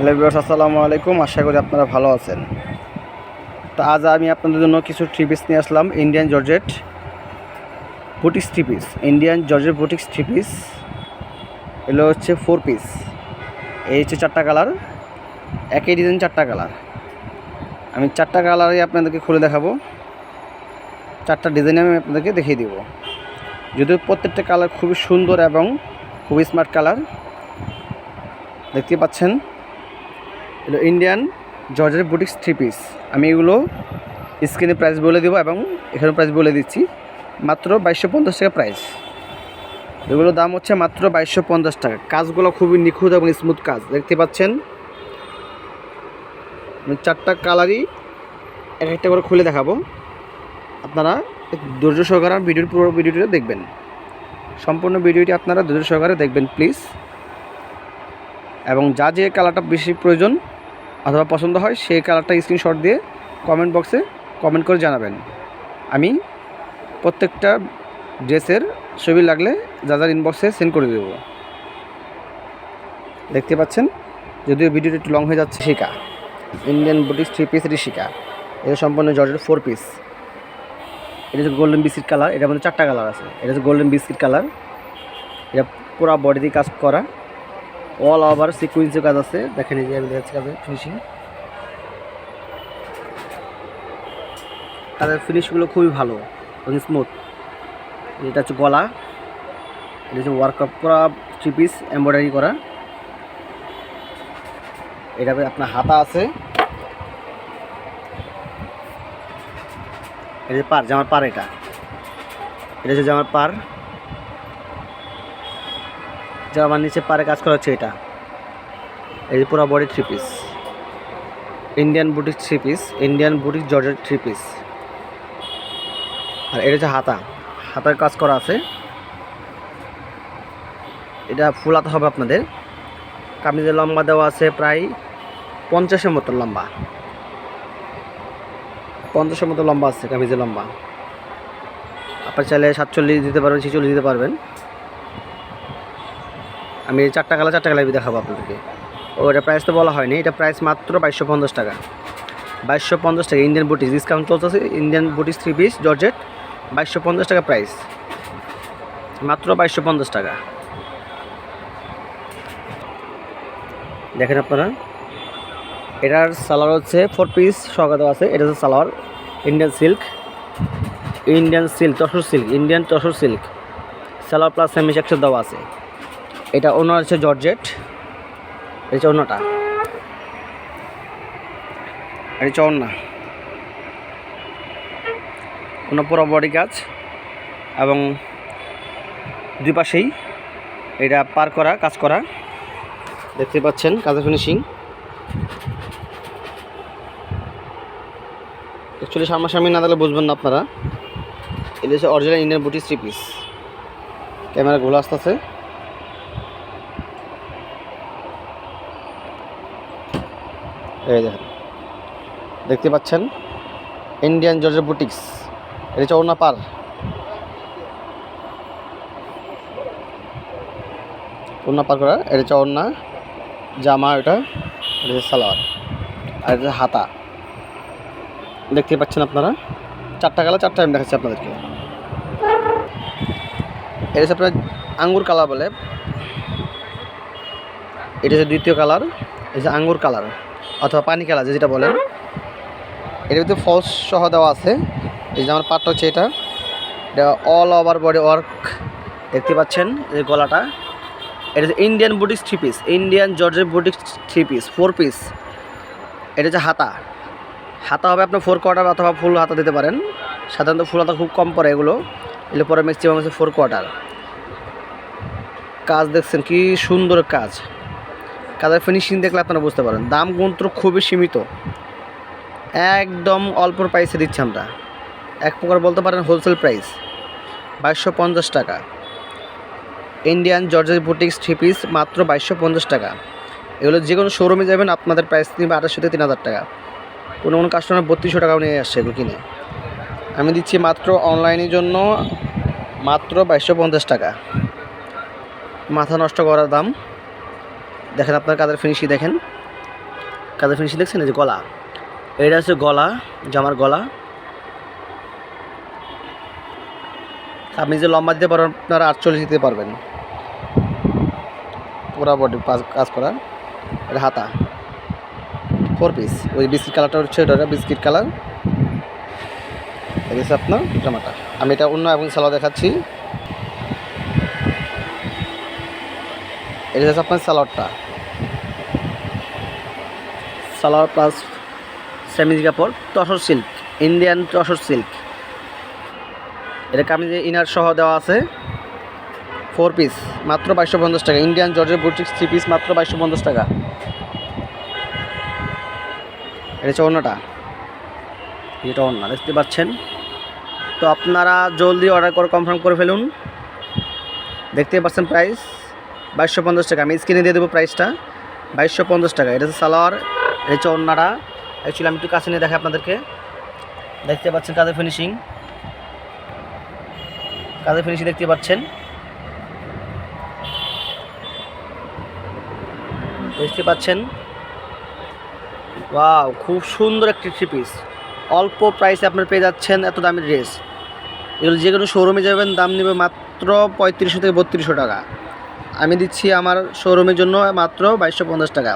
Hello বিবাস আসসালামু আলাইকুম। আশা করি আপনারা ভালো আছেন। তো আজ আমি আপনাদের জন্য কিছু থ্রি পিস নিয়ে আসলাম Indian georgette boutiques three piece Indian georgette boutiques three piece এগুলো হচ্ছে ফোর পিস এই হচ্ছে চারটা কালার একই ডিজাইন চারটা কালার আমি চারটা কালারই আপনাদেরকে খুলে দেখাবো। চারটা ডিজাইন আমি আপনাদেরকে দেখিয়ে দিব। যদিও প্রত্যেকটা কালার খুবই সুন্দর এবং খুবই স্মার্ট কালার দেখতে পাচ্ছেন? এটা Indian georgette boutiques three piece আমি এগুলো স্ক্রিনে প্রাইস বলে দেবো এবং এখানে প্রাইস বলে দিচ্ছি। মাত্র বাইশশো পঞ্চাশ টাকা প্রাইস এগুলোর দাম হচ্ছে মাত্র বাইশশো পঞ্চাশ টাকা। কাজগুলো খুবই নিখুঁত এবং স্মুথ কাজ। দেখতে পাচ্ছেন? চারটা কালারই এক একটা করে খুলে দেখাবো। আপনারা ধৈর্য সহকারে ভিডিওর পুরো ভিডিওটা দেখবেন। সম্পূর্ণ ভিডিওটি আপনারা ধৈর্য সহকারে দেখবেন প্লিজ এবং যা যে কালারটা বেশি প্রয়োজন অথবা পছন্দ হয়, সেই কালারটা স্ক্রিনশট দিয়ে কমেন্ট বক্সে কমেন্ট করে জানাবেন। আমি প্রত্যেকটা ড্রেসের ছবি লাগলে যা যার ইনবক্সে সেন্ড করে দেবো। দেখতে পাচ্ছেন? যদিও ভিডিওটা একটু লং হয়ে যাচ্ছে, শিকা। ইন্ডিয়ান বুটিক্স থ্রি পিস শিকা। এটা সম্পূর্ণ জর্জের ফোর পিস এটা হচ্ছে গোল্ডেন বিস্কিট কালার এটার মধ্যে চারটা কালার আছে। এটা হচ্ছে গোল্ডেন বিস্কিট কালার এটা পুরো বডি দিয়ে কাজ করা। অল ওভার সিকুয়েন্সের কাজ আছে। দেখেন এই যে আমি দেখাচ্ছি কাজে ফিনিশিং কাজের ফিনিশগুলো খুবই ভালো এবং স্মুথ এটা হচ্ছে গলা। এটা হচ্ছে ওয়ার্কআপ করা থ্রি পিস এমব্রয়ডারি করা। এটা আপনার হাতা আছে। এটা পার, জামার পার এটা। এটা হচ্ছে জামার পার। জামার নিচে পারে কাজ করা হচ্ছে এটা। এই যে পুরো body three piece Indian boutique three piece Indian boutique georgette three piece আর এটা হচ্ছে হাতা। হাতার কাজ করা আছে। এটা ফুল হাতা হবে আপনাদের। কামিজের লম্বা দেওয়া আছে প্রায় পঞ্চাশের মতো লম্বা। পঞ্চাশের মতো লম্বা আছে কামিজের লম্বা। আপনার চাইলে সাতচল্লিশ দিতে পারবেন, ছেচল্লিশ দিতে পারবেন। আমি চারটা কালার চারটা কালার দেখাবো আপনাদেরকে। ও এটা প্রাইস তো বলা হয়নি, এটা প্রাইস মাত্র বাইশশো পঞ্চাশ টাকা। বাইশশো পঞ্চাশ টাকা ইন্ডিয়ান বুটিস ডিসকাউন্ট চলতেছে Indian boutiques three piece georgette বাইশশো পঞ্চাশ টাকা প্রাইস মাত্র বাইশশো পঞ্চাশ টাকা। দেখেন আপনারা, এটার সালোয়ার হচ্ছে ফোর পিস সহকাত আছে, এটা হচ্ছে salwar Indian silk Indian silk tussar silk Indian tussar silk salwar plus সেমিস একশো দেওয়া আছে। এটা অন্য হচ্ছে জর্জেট। এটা অন্যটা। এটা হচ্ছে অন্য অন্য পুরো বডি কাজ। এবং দুই পাশেই এটা পার করা, কাজ করা। দেখতে পাচ্ছেন, কাজের ফিনিশিং অ্যাকচুয়ালি সামনাসামনি না দেখলে বুঝবেন না আপনারা। এটা হচ্ছে original Indian boutique three piece camera গোলা আসতেছে। এই দেখেন। দেখতে পাচ্ছেন? ইন্ডিয়ান জর্জের বুটিক্স এটা হচ্ছে পার। অরুণা পার করা। এটা হচ্ছে জামা এটা এটা হচ্ছে সালোয়ার, আর এটা হচ্ছে হাতা। দেখতে পাচ্ছেন আপনারা? চারটা কালার, চারটা আমি দেখাচ্ছি আপনাদেরকে। এটা হচ্ছে আপনার আঙ্গুর কালার বলে। এটা হচ্ছে দ্বিতীয় কালার। এটা যে আঙ্গুর কালার। অথবা পানি খেলা যেটা বলেন। এটার ভিতরে ফলস সহ দেওয়া আছে। এই যে আমার পাটটা হচ্ছে এটা। এটা অল ওভার বডি ওয়ার্ক দেখতে পাচ্ছেন, এই গলাটা। এটা হচ্ছে Indian boutiques three piece Indian georgette boutiques three piece four piece এটা হচ্ছে হাতা। হাতা হবে আপনার ফোর কোয়ার্টার অথবা ফুল হাতা দিতে পারেন। সাধারণত ফুল হাতা খুব কম পড়ে এগুলো। এগুলো পরে ম্যাক্সিমাম হচ্ছে ফোর কোয়ার্টার কাজ দেখছেন কি সুন্দর কাজ। কাজের ফিনিশিং দেখলে আপনারা বুঝতে পারেন। দাম কিন্তু খুবই সীমিত। একদম অল্প প্রাইসে দিচ্ছি আমরা। এক প্রকার বলতে পারেন হোলসেল প্রাইস বাইশশো পঞ্চাশ টাকা। Indian georgette boutiques three piece মাত্র বাইশশো পঞ্চাশ টাকা। এগুলো যে কোনো শোরুমে যাবেন, আপনাদের প্রাইস নেবে আঠাশশো থেকে তিন হাজার টাকা। কোনো কোনো কাস্টমার বত্রিশশো টাকাও নিয়ে আসছে এগুলো কিনে। আমি দিচ্ছি মাত্র অনলাইনের জন্য মাত্র বাইশশো পঞ্চাশ টাকা। মাথা নষ্ট করার দাম। দেখেন আপনার কাদের ফিনিশি দেখেন? কাজের ফিনিশি দেখছেন? এই যে গলা। এটা হচ্ছে গলা, জামার গলা। আপনি যে লম্বা দিতে পারেন আপনারা আটচল্লিশ দিতে পারবেন। পুরা বডি কাজ করা। এটা হাতা। ফোর পিস ওই বিস্কিট কালারটা হচ্ছে ওটা বিস্কিট কালার এটা হচ্ছে আপনার জামাটা। আমি এটা অন্য এবং সালোয়ার দেখাচ্ছি। এটা হচ্ছে আপনার সালোয়ারটা। সালোয়ার প্লাস সেমিজ কাপড়, tussar silk Indian tussar silk এটা কামিজে ইনার সহ দেওয়া আছে ফোর পিস মাত্র বাইশশো পঞ্চাশ টাকা। Indian georgette boutiques three piece মাত্র বাইশশো পঞ্চাশ টাকা। এটা হচ্ছে অন্যটা এটা অন্য দেখতে পাচ্ছেন? তো আপনারা জলদি অর্ডার করে কনফার্ম করে ফেলুন। দেখতে পাচ্ছেন প্রাইস বাইশশো পঞ্চাশ টাকা। আমি স্ক্রিনে দিয়ে দেবো প্রাইসটা বাইশশো পঞ্চাশ টাকা। এটা হচ্ছে সালোয়ার, এটা হচ্ছে অন্যটা অ্যাকচুয়ালি আমি একটু কাছে নিয়ে দেখাই আপনাদেরকে। দেখতে পাচ্ছেন কাজের ফিনিশিং কাজের ফিনিশিং দেখতে পাচ্ছেন। দেখতে পাচ্ছেন। ওয়াও খুব সুন্দর একটি থ্রি পিস অল্প প্রাইসে আপনার পেয়ে যাচ্ছেন এত দামি ড্রেস এগুলো যে কোনো শোরুমে যাবেন, দাম নেবে মাত্র পঁয়ত্রিশশো থেকে বত্রিশশো টাকা। আমি দিচ্ছি আমার শোরুমের জন্য মাত্র বাইশশো পঞ্চাশ টাকা।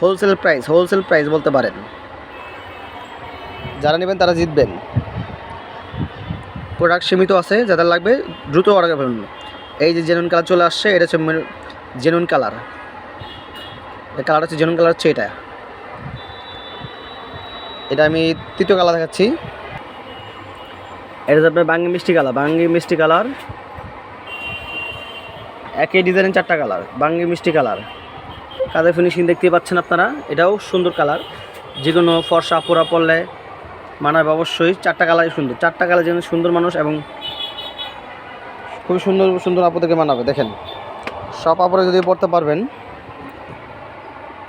হোলসেল প্রাইস হোলসেল প্রাইস বলতে পারেন। যারা নেবেন তারা জিতবেন। প্রোডাক্ট সীমিত আছে, যাদের লাগবে দ্রুত অর্ডার করে ফেলুন। এই যে জেনুন কালার চলে আসছে, এটা হচ্ছে জেনুন কালার কালার হচ্ছে জেনুন কালার হচ্ছে এটা। এটা আমি তৃতীয় কালার দেখাচ্ছি। এটা হচ্ছে আপনার বাঙ্গি মিষ্টি কালার বাঙ্গি মিষ্টি কালার একই ডিজাইনের চারটা কালার, বাঙ্গি মিষ্টি কালার। কাজের ফিনিশিং দেখতেই পাচ্ছেন আপনারা? এটাও সুন্দর কালার। যে কোনো ফর্সা, পোড়া পড়লে মানাবে অবশ্যই। চারটা কালারই সুন্দর। চারটা কালার যেন সুন্দর মানুষ এবং খুবই সুন্দর সুন্দর আপুদেরকে মানাবে। দেখেন, সব আপুরে যদি পড়তে পারবেন,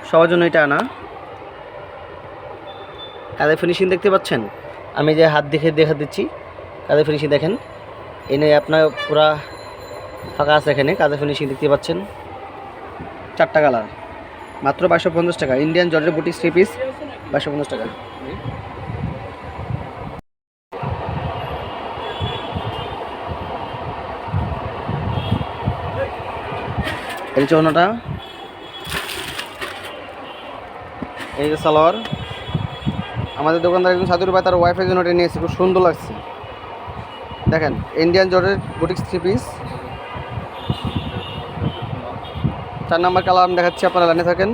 সবার জন্য এটা আনা কাদের ফিনিশিং দেখতে পাচ্ছেন? আমি যে হাত দেখে দেখা দিচ্ছি। কাদের ফিনিশিং দেখেন? এনে আপনার পুরা ফাঁকা আছে এখানে, কাজের ফিনিশিং দেখতে পাচ্ছেন। চারটা কালার মাত্র বাইশশো পঞ্চাশ টাকা। ইন্ডিয়ান জর্জের বুটিক থ্রি পিস বাইশশো পঞ্চাশ টাকা। এই অন্যটা এই যে সালোয়ার। আমাদের দোকানদার একজন সাধুর ভাই তার ওয়াইফের জন্য এটা নিয়েছে খুব সুন্দর লাগছে। দেখেন Indian georgette boutiques three piece চার নাম্বার কালার আমি দেখাচ্ছি আপনারা লাইনে থাকেন।